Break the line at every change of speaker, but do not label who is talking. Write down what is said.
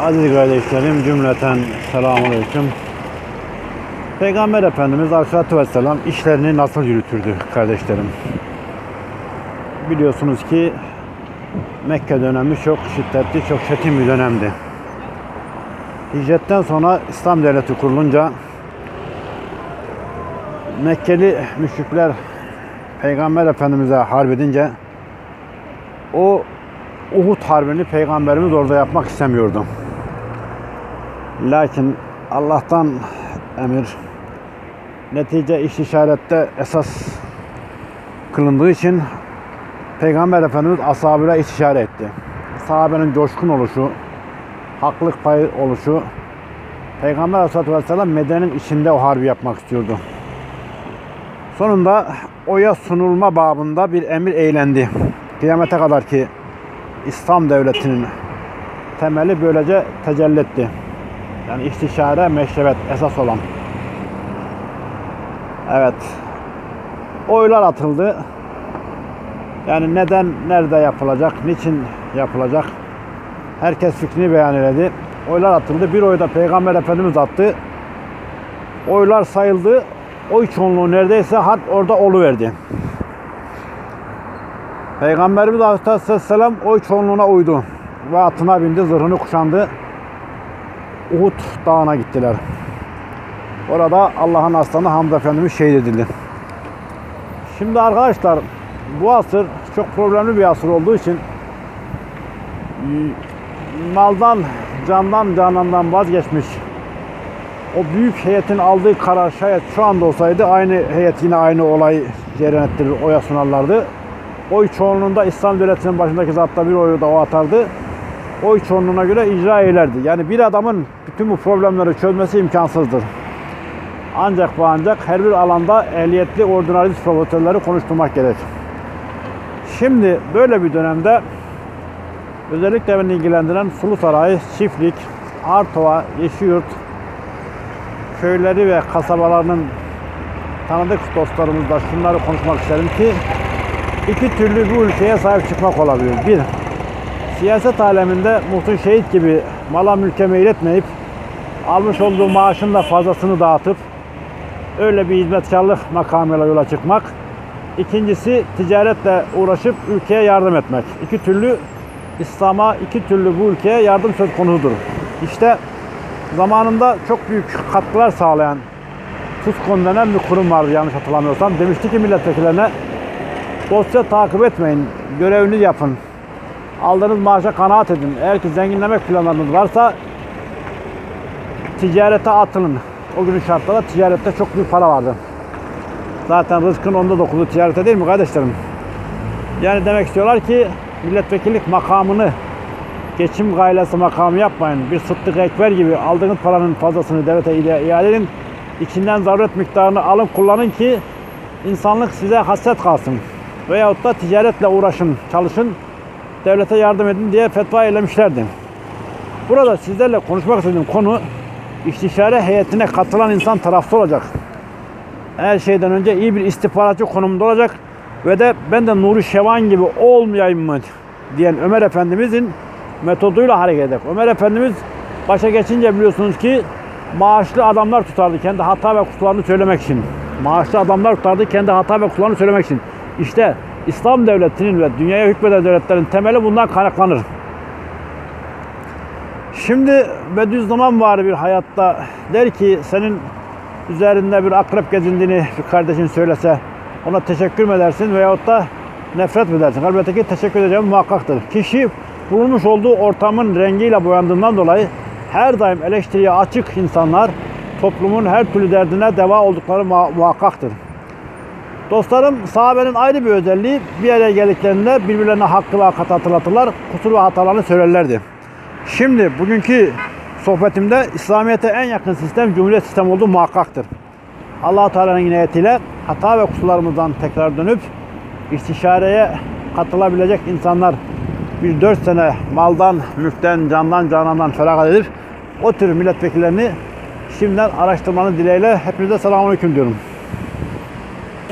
Aziz kardeşlerim cümleten selamünaleyküm. Peygamber Efendimiz Aleyhisselatü Vesselam işlerini nasıl yürütürdü kardeşlerim? Biliyorsunuz ki Mekke dönemi çok şiddetli, çok çetin bir dönemdi. Hicretten sonra İslam Devleti kurulunca Mekkeli müşrikler Peygamber Efendimiz'e harp edince o Uhud Harbi'ni Peygamberimiz orada yapmak istemiyordu. Lakin Allah'tan emir netice istişarette esas kılındığı için Peygamber Efendimiz ashabıyla istişare etti. Sahabenin coşkun oluşu, haklık payı oluşu, Peygamber Aleyhisselatü Vesselam Medine'nin içinde o harbi yapmak istiyordu. Sonunda oya sunulma babında bir emir eğlendi. Kıyamete kadar ki İslam devletinin temeli böylece tecelli etti. Yani istişare, meşrebet esas olan. Evet. Oylar atıldı. Yani neden, nerede yapılacak, niçin yapılacak? Herkes fikrini beyan eyledi. Oylar atıldı. Bir oyda Peygamber Efendimiz attı. Oylar sayıldı. Oy çoğunluğu neredeyse harp orada oluverdi. Peygamberimiz Aleyhisselam oy çoğunluğuna uydu. Ve atına bindi, zırhını kuşandı. Uhud dağına gittiler. Orada Allah'ın aslanı Hamza Efendimiz şehit edildi. Şimdi arkadaşlar bu asır çok problemli bir asır olduğu için maldan, candan, canandan vazgeçmiş o büyük heyetin aldığı karar şayet şu anda olsaydı aynı heyet yine aynı olayı cereyan ettirir, oya sunarlardı. Oy çoğunluğunda İslam devletinin başındaki zatta bir oyu da o atardı. Oy çoğunluğuna göre icra eylerdi. Yani bir adamın bütün bu problemleri çözmesi imkansızdır. Ancak bu ancak her bir alanda ehliyetli ordinalist profesörleri konuşturmak gerek. Şimdi böyle bir dönemde özellikle beni ilgilendiren Sulu Saray, Çiftlik, Artova, Yeşilyurt, köyleri ve kasabalarının tanıdık dostlarımızla şunları konuşmak isterim ki iki türlü bu ülkeye sahip çıkmak olabilir. Bir, siyaset aleminde Muhsin Şehit gibi mala mülke meyletmeyip almış olduğu maaşın da fazlasını dağıtıp öyle bir hizmetkarlık makamıyla yola çıkmak. İkincisi ticaretle uğraşıp ülkeye yardım etmek. İki türlü İslam'a iki türlü bu ülkeye yardım söz konusudur. İşte zamanında çok büyük katkılar sağlayan TUSKON denen bir kurum vardı yanlış hatırlamıyorsam. Demişti ki milletvekillerine dosya takip etmeyin, görevini yapın. Aldığınız maaşa kanaat edin. Eğer ki zenginlemek planlarınız varsa ticarete atılın. O günün şartlarda ticarette çok büyük para vardı. Zaten rızkın onda dokuzu ticarete değil mi kardeşlerim? Yani demek istiyorlar ki milletvekillik makamını geçim gaylesi makamı yapmayın. Bir sıddık ekber gibi aldığınız paranın fazlasını devlete iade edin. İçinden zaruret miktarını alın kullanın ki insanlık size hasret kalsın. Veyahut da ticaretle uğraşın, çalışın, devlete yardım edin diye fetva eylemişlerdi. Burada sizlerle konuşmak istediğim konu istişare heyetine katılan insan tarafta olacak. Her şeyden önce iyi bir istihbaratçı konumunda olacak ve de ben de Nuri Şevan gibi olmayayım mı diyen Ömer Efendimizin metoduyla hareket edecek. Ömer Efendimiz başa geçince biliyorsunuz ki maaşlı adamlar tutardı kendi hata ve kusurlarını söylemek için. Maaşlı adamlar tutardı kendi hata ve kusurlarını söylemek için. İşte İslam devletinin ve dünyaya hükmeden devletlerin temeli bundan kaynaklanır. Şimdi Bediüzzaman var bir hayatta der ki senin üzerinde bir akrep gezindiğini bir kardeşin söylese ona teşekkür mü edersin veyahut da nefret mi edersin? Elbette ki teşekkür edeceğim muhakkaktır. Kişi bulunmuş olduğu ortamın rengiyle boyandığından dolayı her daim eleştiriye açık insanlar toplumun her türlü derdine deva oldukları muhakkaktır. Dostlarım sahabenin ayrı bir özelliği bir araya geldiklerinde birbirlerine hakkı ve hakikat hatırlatırlar, kusur ve hatalarını söylerlerdi. Şimdi bugünkü sohbetimde İslamiyet'e en yakın sistem Cumhuriyet sistemi olduğu muhakkaktır. allah Teala'nın inayetiyle hata ve kusurlarımızdan tekrar dönüp istişareye katılabilecek insanlar bir dört sene maldan, mülkten, candan, canandan feragat edip o tür milletvekillerini şimdiden araştırmanın dileğiyle hepinize selamun aleyküm diyorum.